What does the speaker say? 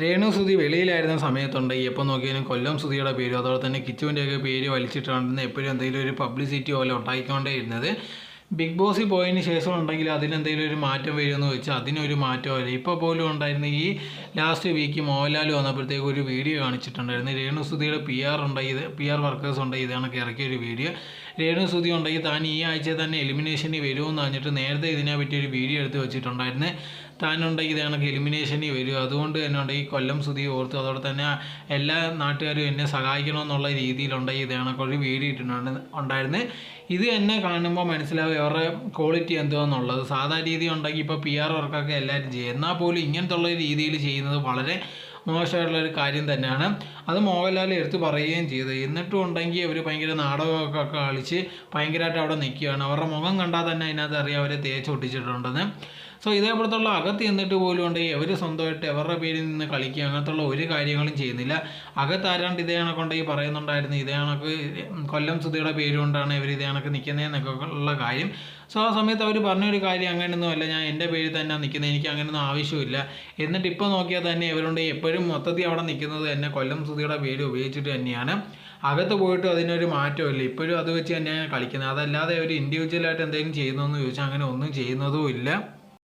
രേണു സുധി വെളിയിലായിരുന്ന സമയത്തുണ്ട്. ഈ എപ്പോൾ നോക്കിയാലും കൊല്ലം സുധിയുടെ പേരും അതുപോലെ തന്നെ കിച്ചുവിന്റെയൊക്കെ പേര് വലിച്ചിട്ടാണ് എപ്പോഴും എന്തെങ്കിലും ഒരു പബ്ലിസിറ്റി പോലെ ഉണ്ടായിക്കൊണ്ടേ ഇരുന്നത്. ബിഗ് ബോസിൽ പോയതിന് ശേഷം ഉണ്ടെങ്കിൽ അതിനെന്തെങ്കിലും ഒരു മാറ്റം വരുമെന്ന് വെച്ചാൽ അതിനൊരു മാറ്റമല്ല. ഇപ്പോൾ പോലും ഉണ്ടായിരുന്ന ഈ ലാസ്റ്റ് വീക്ക് മോഹൻലാൽ വന്നപ്പോഴത്തേക്ക് ഒരു വീഡിയോ കാണിച്ചിട്ടുണ്ടായിരുന്നു. രേണു സുധിയുടെ പി ആർ ഉണ്ടായി പി ആർ വർക്കേഴ്സ് ഉണ്ടായി ഇതാണ് ഇറക്കിയ ഒരു വീഡിയോ. രേണു സുധി ഉണ്ടെങ്കിൽ താൻ ഈ ആഴ്ച തന്നെ എലിമിനേഷനിൽ വരുമെന്ന് പറഞ്ഞിട്ട് നേരത്തെ ഇതിനെ പറ്റി ഒരു വീഡിയോ എടുത്ത് വെച്ചിട്ടുണ്ടായിരുന്നു. താനുണ്ടെങ്കിൽ ഇതാണൊക്കെ എലിമിനേഷനിൽ വരും. അതുകൊണ്ട് തന്നെ ഉണ്ടെങ്കിൽ കൊല്ലം സുധി ഓർത്ത് അതോടെ തന്നെ എല്ലാ നാട്ടുകാരും എന്നെ സഹായിക്കണമെന്നുള്ള രീതിയിലുണ്ടെങ്കിൽ ഇതാണൊക്കെ ഒരു വീഡിയോ ഇട്ടിട്ടുണ്ട് ഉണ്ടായിരുന്നു. ഇത് എന്നെ കാണുമ്പോൾ മനസ്സിലാവും അവരുടെ ക്വാളിറ്റി എന്തുവാന്നുള്ളത് സാധാ രീതി ഉണ്ടെങ്കിൽ ഇപ്പോൾ പി ആർ വർക്കൊക്കെ എല്ലാവരും ചെയ്യും. എന്നാൽ പോലും ഇങ്ങനത്തെ ഉള്ള രീതിയിൽ ചെയ്യുന്നത് വളരെ മോശമായിട്ടുള്ള ഒരു കാര്യം തന്നെയാണ്. അത് മോഹൻലാൽ എടുത്ത് പറയുകയും ചെയ്തു. എന്നിട്ടും ഉണ്ടെങ്കിൽ അവർ ഭയങ്കര നാടകമൊക്കെ കളിച്ച് ഭയങ്കരമായിട്ട് അവിടെ നിൽക്കുകയാണ്. അവരുടെ മുഖം കണ്ടാൽ തന്നെ അതിനകത്ത് അറിയാം അവരെ തേച്ച് ഒട്ടിച്ചിട്ടുണ്ടെന്ന്. സോ ഇതേപോലത്തുള്ള അകത്ത് നിന്നിട്ട് പോലും ഉണ്ടെങ്കിൽ അവർ സ്വന്തമായിട്ട് അവരുടെ പേരിൽ നിന്ന് കളിക്കുക അങ്ങനത്തുള്ള ഒരു കാര്യങ്ങളും ചെയ്യുന്നില്ല. അകത്ത് ആരാണ്ട് ഇതേ കണക്കുണ്ടെങ്കിൽ പറയുന്നുണ്ടായിരുന്നു. ഇതേ കണക്ക് കൊല്ലം സുധിയുടെ പേര് കൊണ്ടാണ് ഇവർ ഇതേ കണക്ക് നിൽക്കുന്നതെന്നൊക്കെ ഉള്ള കാര്യം. സോ ആ സമയത്ത് അവർ പറഞ്ഞൊരു കാര്യം അങ്ങനെയൊന്നും അല്ല. ഞാൻ എന്റെ പേരിൽ തന്നെ നിൽക്കുന്നത്. എനിക്ക് അങ്ങനെയൊന്നും ആവശ്യമില്ല. എന്നിട്ട് ഇപ്പോൾ നോക്കിയാൽ തന്നെ ഇവരുണ്ടെങ്കിൽ മൊത്തത്തിൽ അവിടെ നിൽക്കുന്നത് തന്നെ കൊല്ലം സുധിയുടെ പേര് ഉപയോഗിച്ചിട്ട് തന്നെയാണ്. അകത്ത് പോയിട്ട് അതിനൊരു മാറ്റമില്ല. ഇപ്പോഴും അത് വെച്ച് തന്നെയാണ് കളിക്കുന്നത്. അതല്ലാതെ ഒരു ഇൻഡിവിജ്വലായിട്ട് എന്തെങ്കിലും ചെയ്യുന്നതെന്ന് ചോദിച്ചാൽ അങ്ങനെ ഒന്നും ചെയ്യുന്നതും ഇല്ല.